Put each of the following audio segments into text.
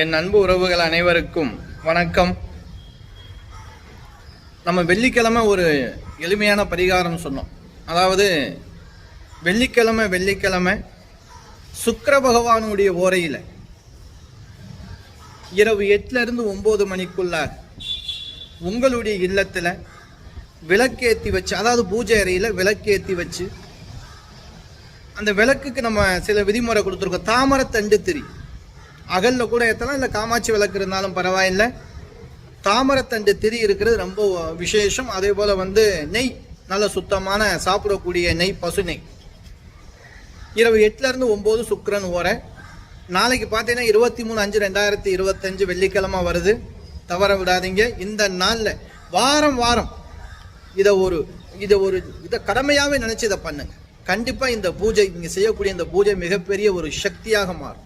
என் அன்பு உறவுகள் அனைவருக்கும் வணக்கம். நம்ம வெள்ளிக்கிழமை ஒரு எளிமையான பரிகாரம் சொன்னோம். அதாவது வெள்ளிக்கிழமை வெள்ளிக்கிழமை சுக்கர பகவானுடைய ஓரையில் இரவு எட்டிலிருந்து ஒம்பது மணிக்குள்ள உங்களுடைய இல்லத்தில் விளக்கேற்றி வச்சு அதாவது பூஜை அறையில் விளக்கேற்றி வச்சு அந்த விளக்குக்கு நம்ம சில விதிமுறை கொடுத்துருக்கோம். தாமரத்தண்டு திரி. அகலில் கூட ஏற்றலாம் இல்லை காமாட்சி விளக்கு இருந்தாலும் பரவாயில்லை. தாமரத்தண்டு திரி இருக்கிறது ரொம்ப விசேஷம். அதே போல் வந்து நெய் நல்ல சுத்தமான சாப்பிடக்கூடிய நெய் பசு நெய். இரவு எட்டுலேருந்து ஒம்பது சுக்கரன் ஓரை. நாளைக்கு பார்த்தீங்கன்னா இருபத்தி மூணு அஞ்சு ரெண்டாயிரத்தி இருபத்தஞ்சு வெள்ளிக்கிழமை வருது. தவற விடாதீங்க. இந்த நாளில் வாரம் வாரம் இதை ஒரு இதை ஒரு இதை கடமையாகவே நினச்சி இதை பண்ணுங்க. கண்டிப்பாக இந்த பூஜை நீங்கள் செய்யக்கூடிய இந்த பூஜை மிகப்பெரிய ஒரு சக்தியாக மாறும்.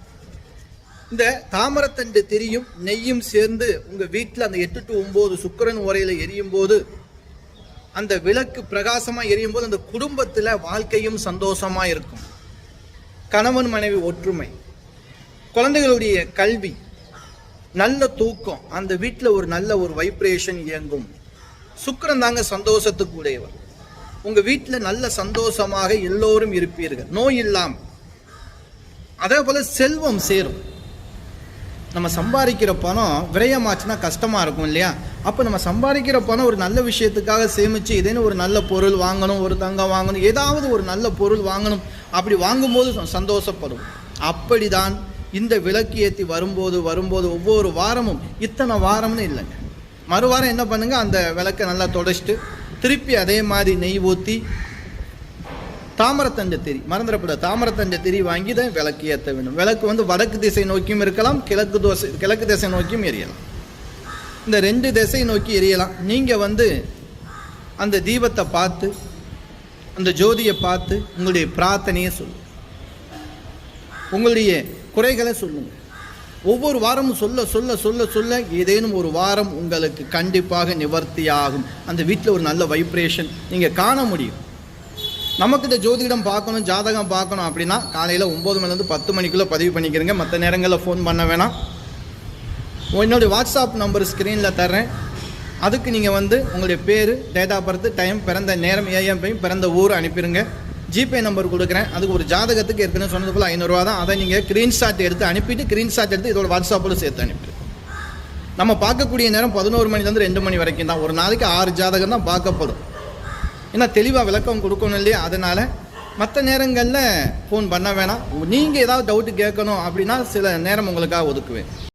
இந்த தாமரத்தண்டு திரியும் நெய்யும் சேர்ந்து உங்கள் வீட்டில் அந்த எட்டு டு ஒம்பது சுக்கிரன் உரையில் எரியும் போது அந்த விளக்கு பிரகாசமாக எரியும் போது அந்த குடும்பத்தில் வாழ்க்கையும் சந்தோஷமாக இருக்கும். கணவன் மனைவி ஒற்றுமை. குழந்தைகளுடைய கல்வி. நல்ல தூக்கம். அந்த வீட்டில் ஒரு நல்ல ஒரு வைப்ரேஷன் இயங்கும். சுக்கரன் தாங்க சந்தோஷத்துக்கு உடையவர். உங்கள் வீட்டில் நல்ல சந்தோஷமாக எல்லோரும் இருப்பீர்கள். நோய் இல்லாமல் அதே போல் செல்வம் சேரும். நம்ம சம்பாதிக்கிற பணம் விரயமாச்சுன்னா கஷ்டமாக இருக்கும் இல்லையா? அப்போ நம்ம சம்பாதிக்கிற பணம் ஒரு நல்ல விஷயத்துக்காக சேமித்து இதேன்னு ஒரு நல்ல பொருள் வாங்கணும் ஒரு தங்கம் வாங்கணும் ஏதாவது ஒரு நல்ல பொருள் வாங்கணும். அப்படி வாங்கும்போது ச- சந்தோஷப்படும். அப்படிதான் இந்த விளக்கு ஏற்றி வரும்போது வரும்போது ஒவ்வொரு வாரமும் இத்தனை வாரம்னு இல்லைங்க மறுவாரம் என்ன பண்ணுங்கள் அந்த விளக்கை நல்லா தொடச்சிட்டு திருப்பி அதே மாதிரி நெய் ஊற்றி தாமரத்தண்டு திரி மறந்துடக்கூடாது தாமரத்தண்டு திரி வாங்கி தான் விளக்கு ஏற்ற வேண்டும். விளக்கு வந்து வடக்கு திசை நோக்கியும் இருக்கலாம் கிழக்கு தோசை கிழக்கு திசை நோக்கியும் எரியலாம். இந்த ரெண்டு திசை நோக்கி எரியலாம். நீங்கள் வந்து அந்த தீபத்தை பார்த்து அந்த ஜோதியை பார்த்து உங்களுடைய பிரார்த்தனையை சொல்லுங்க. உங்களுடைய குறைகளை சொல்லுங்கள் ஒவ்வொரு வாரமும் சொல்ல சொல்ல சொல்ல சொல்ல ஏதேனும் ஒரு வாரம் உங்களுக்கு கண்டிப்பாக நிவர்த்தியாகும். அந்த வீட்டில் ஒரு நல்ல வைப்ரேஷன் நீங்கள் காண முடியும். நமக்கு இந்த ஜோதிடம் பார்க்கணும் ஜாதகம் பார்க்கணும் அப்படின்னா காலையில் ஒம்பது மணிலேருந்து பத்து மணிக்குள்ளே பதிவு பண்ணிக்கிறேங்க. மற்ற நேரங்களில் ஃபோன் பண்ண வேணாம். என்னுடைய வாட்ஸ்அப் நம்பர் ஸ்க்ரீனில் தர்றேன். அதுக்கு நீங்கள் வந்து உங்களுடைய பேர் டேட் ஆஃப் பர்த் டைம் பிறந்த நேரம் ஏஎம் பிறந்த ஊர் அனுப்பிடுங்க ஜிபே நம்பர் கொடுக்குறேன். அதுக்கு ஒரு ஜாதகத்துக்கு ஏற்கனவே சொன்னது போல் ஐநூறுரூவா தான். அதை நீங்கள் ஸ்க்ரீன்ஷாட் எடுத்து அனுப்பிட்டு ஸ்க்ரீன்ஷாட் எடுத்து இதோட வாட்ஸ்அப்பில் சேர்த்து அனுப்பிடு நம்ம பார்க்கக்கூடிய நேரம் பதினோரு மணிலேருந்து ரெண்டு மணி வரைக்கும் தான். ஒரு நாளைக்கு ஆறு ஜாதகம் தான் பார்க்கப்படும். ஏன்னா தெளிவாக விளக்கம் கொடுக்கணும் இல்லையா? அதனால் மற்ற நேரங்களில் ஃபோன் பண்ண வேணாம். நீங்கள் ஏதாவது டவுட்டு கேட்கணும் அப்படின்னா சில நேரம் உங்களுக்காக ஒதுக்குவேன்.